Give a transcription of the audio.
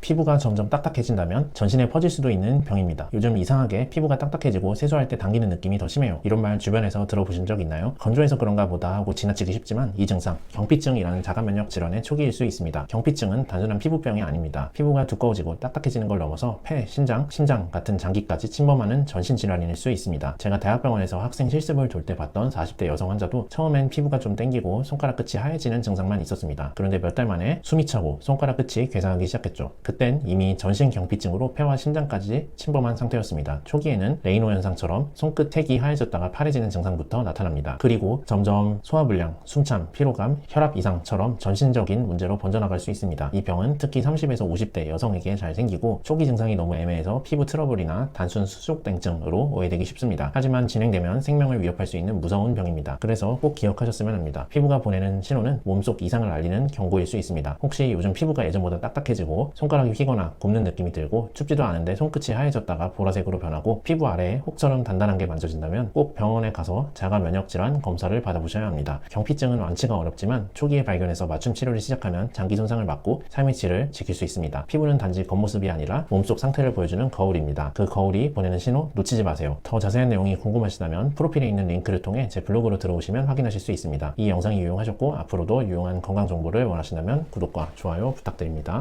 피부가 점점 딱딱해진다면 전신에 퍼질 수도 있는 병입니다. 요즘 이상하게 피부가 딱딱해지고 세수할 때 당기는 느낌이 더 심해요. 이런 말 주변에서 들어보신 적 있나요? 건조해서 그런가 보다 하고 지나치기 쉽지만 이 증상, 경피증이라는 자가 면역 질환의 초기일 수 있습니다. 경피증은 단순한 피부병이 아닙니다. 피부가 두꺼워지고 딱딱해지는 걸 넘어서 폐, 신장, 심장 같은 장기까지 침범하는 전신 질환일 수 있습니다. 제가 대학병원에서 학생 실습을 돌 때 봤던 40대 여성 환자도 처음엔 피부가 좀 땡기고 손가락 끝이 하얘지는 증상만 있었습니다. 그런데 몇 달 만에 숨이 차고 손가락 끝이 괴상하기 시작했죠. 그땐 이미 전신 경피증으로 폐와 신장까지 침범한 상태였습니다. 초기에는 레이노 현상처럼 손끝 택이 하얘졌다가 파래지는 증상부터 나타납니다. 그리고 점점 소화불량, 숨참, 피로감, 혈압 이상처럼 전신적인 문제로 번져나갈 수 있습니다. 이 병은 특히 30에서 50대 여성에게 잘 생기고 초기 증상이 너무 애매해서 피부 트러블이나 단순 수족냉증으로 오해되기 쉽습니다. 하지만 진행되면 생명을 위협할 수 있는 무서운 병입니다. 그래서 꼭 기억하셨으면 합니다. 피부가 보내는 신호는 몸속 이상을 알리는 경고일 수 있습니다. 혹시 요즘 피부가 예전보다 딱딱해지고 손가락이 휘거나 굽는 느낌이 들고 춥지도 않은데 손끝이 하얘졌다가 보라색으로 변하고 피부 아래에 혹처럼 단단한 게 만져진다면 꼭 병원에 가서 자가 면역 질환 검사를 받아보셔야 합니다. 경피증은 완치가 어렵지만 초기에 발견해서 맞춤 치료를 시작하면 장기 손상을 막고 삶의 질을 지킬 수 있습니다. 피부는 단지 겉모습이 아니라 몸속 상태를 보여주는 거울입니다. 그 거울이 보내는 신호 놓치지 마세요. 더 자세한 내용이 궁금하시다면 프로필에 있는 링크를 통해 제 블로그로 들어오시면 확인하실 수 있습니다. 이 영상이 유용하셨고 앞으로도 유용한 건강 정보를 원하신다면 구독과 좋아요 부탁드립니다.